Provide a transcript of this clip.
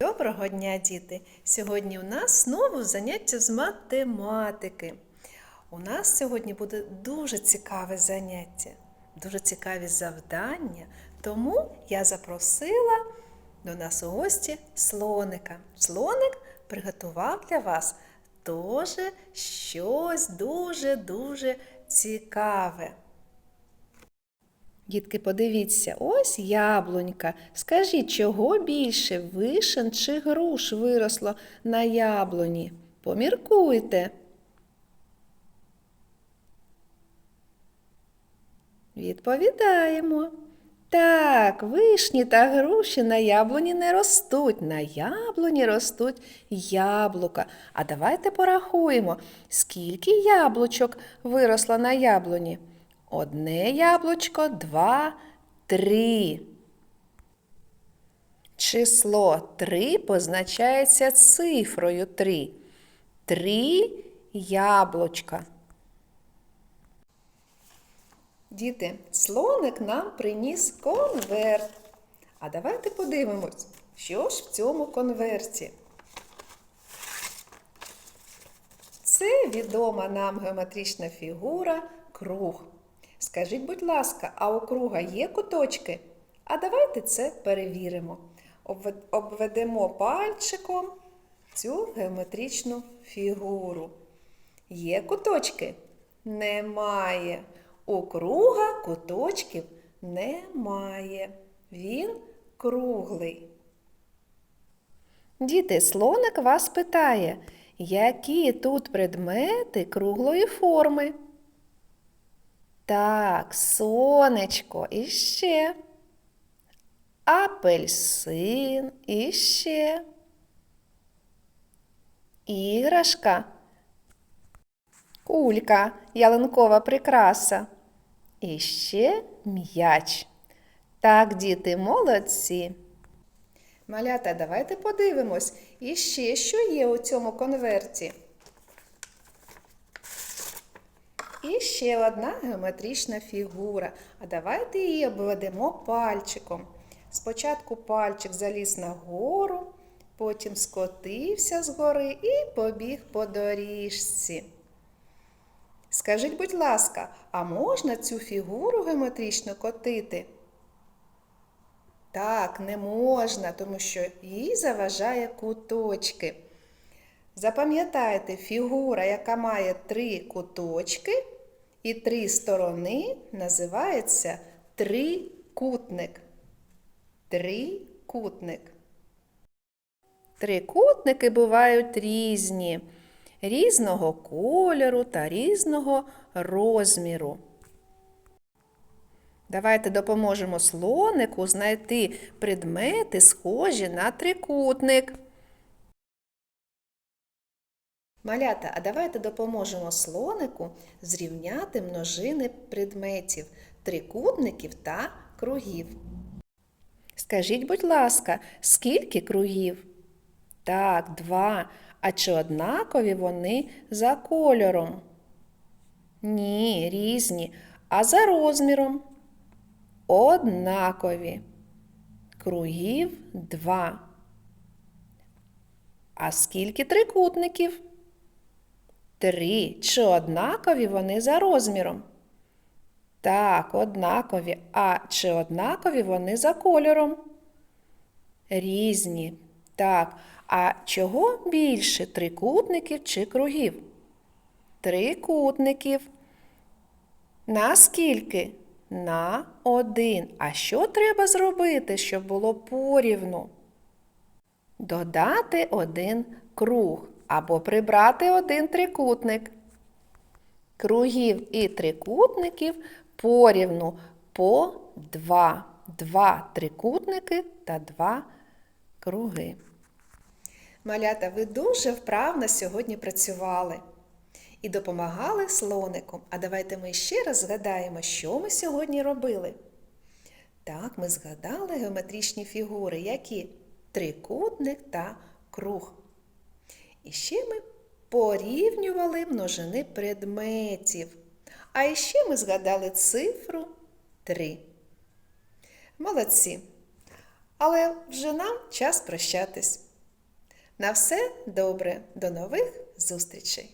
Доброго дня, діти! Сьогодні у нас знову заняття з математики. У нас сьогодні буде дуже цікаве заняття, дуже цікаві завдання. Тому я запросила до нас у гості слоника. Слоник приготував для вас теж щось дуже-дуже цікаве. Дітки, подивіться, ось яблунька. Скажіть, чого більше вишен чи груш виросло на яблуні? Поміркуйте. Відповідаємо. Так, вишні та груші на яблуні не ростуть. На яблуні ростуть яблука. А давайте порахуємо, скільки яблучок виросло на яблуні. Одне яблучко, два, три. Число 3 позначається цифрою 3. Три яблучка. Діти, слоник нам приніс конверт. А давайте подивимось, що ж в цьому конверті. Це відома нам геометрична фігура круг. Скажіть, будь ласка, а у круга є куточки? А давайте це перевіримо. Обведемо пальчиком цю геометричну фігуру. Є куточки? Немає. У круга куточків немає. Він круглий. Діти, слоник вас питає, які тут предмети круглої форми? Так, сонечко і ще. Апельсин і ще. Іграшка. Кулька, ялинкова прикраса. І ще м'яч. Так, діти, молодці. Малята, давайте подивимось, і ще що є у цьому конверті. І ще одна геометрична фігура. А давайте її обведемо пальчиком. Спочатку пальчик заліз нагору, потім скотився згори і побіг по доріжці. Скажіть, будь ласка, а можна цю фігуру геометрично котити? Так, не можна, тому що їй заважає куточки. Запам'ятайте, фігура, яка має три куточки і три сторони, називається трикутник. Трикутник. Трикутники бувають різні, різного кольору та різного розміру. Давайте допоможемо слонику знайти предмети, схожі на трикутник. Малята, а давайте допоможемо слонику зрівняти множини предметів, трикутників та кругів. Скажіть, будь ласка, скільки кругів? Так, два. А чи однакові вони за кольором? Ні, різні. А за розміром? Однакові. Кругів два. А скільки трикутників? Три. Чи однакові вони за розміром? Так, однакові. А чи однакові вони за кольором? Різні. Так. А чого більше трикутників чи кругів? Трикутників. На скільки? На один. А що треба зробити, щоб було порівну? Додати один круг або прибрати один трикутник. Кругів і трикутників порівну по два. Два трикутники та два круги. Малята, ви дуже вправно сьогодні працювали і допомагали слонику. А давайте ми ще раз згадаємо, що ми сьогодні робили. Так, ми згадали геометричні фігури, які трикутник та круг. І ще ми порівнювали множини предметів. А ще ми згадали цифру 3. Молодці! Але вже нам час прощатись. На все добре, до нових зустрічей!